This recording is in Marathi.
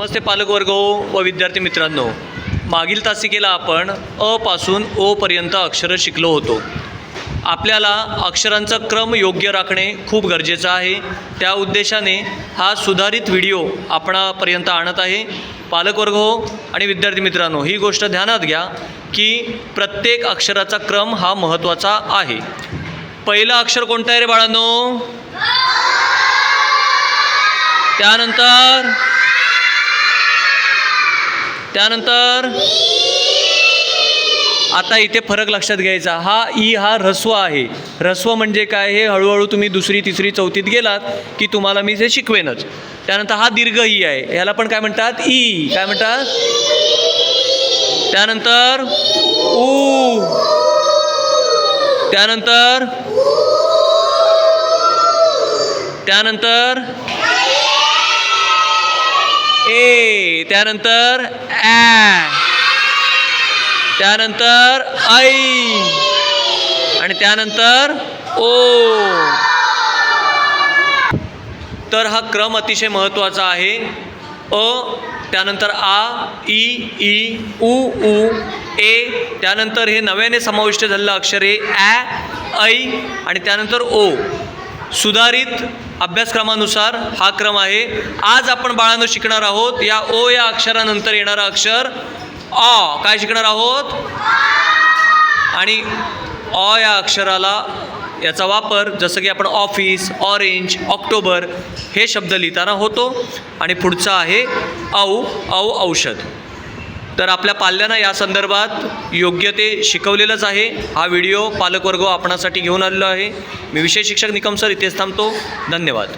नमस्ते पालकवर्ग हो व विद्यार्थी मित्रांनो. मागील तासिकेला आपण अ पासून ओ पर्यंत अक्षरं शिकलो होतो. आपल्याला अक्षरांचा क्रम योग्य राखणे खूप गरजेचं आहे. त्या उद्देशाने हा सुधारित व्हिडिओ आपणापर्यंत आणत आहे. पालकवर्ग हो आणि विद्यार्थी मित्रांनो ही गोष्ट ध्यानात घ्या की प्रत्येक अक्षराचा क्रम हा महत्त्वाचा आहे. पहिलं अक्षर कोणतं आहे रे बाळांनो? त्यानंतर त्यानंतर आता इथे फरक लक्षात घ्यायचा. हा ई हा ऱ्हस्व आहे. ऱ्हस्व म्हणजे काय? हे हळूहळू तुम्ही दुसरी तिसरी चौथीत गेलात की तुम्हाला मी हे शिकवेनच. त्यानंतर हा दीर्घ ई आहे. ह्याला पण काय म्हणतात? ई. काय म्हणतात? त्यानंतर ऊ त्यानंतर त्यानंतर ए त्यानंतर ॲ त्यानंतर ऐ आणि त्यानंतर ओ. तर हा क्रम अतिशय महत्त्वाचा आहे. अ त्यानंतर आ ई ई उ उ ए. त्यानंतर हे नव्याने समाविष्ट झालेलं अक्षर हे ॲ ऐ आणि त्यानंतर ओ. सुधारित अभ्यासक्रमानुसार हा क्रम आहे. आज आपण बाळांनो शिकणार आहोत. या ओ या अक्षरानंतर येणारं अक्षर ऑ काय शिकणार आहोत? आणि अ या अक्षराला याचा वापर जसं की आपण ऑफिस ऑरेंज ऑक्टोबर हे शब्द लिहिताना होतो. आणि पुढचा आहे औ औ औषध. तर आपल्या पाल्यांना या संदर्भात योग्य ते शिकवलेलंच आहे. हा व्हिडिओ पालकवर्ग आपणासाठी घेऊन आलेलो आहे. मी विषय शिक्षक निकम सर इथेच थांबतो. धन्यवाद.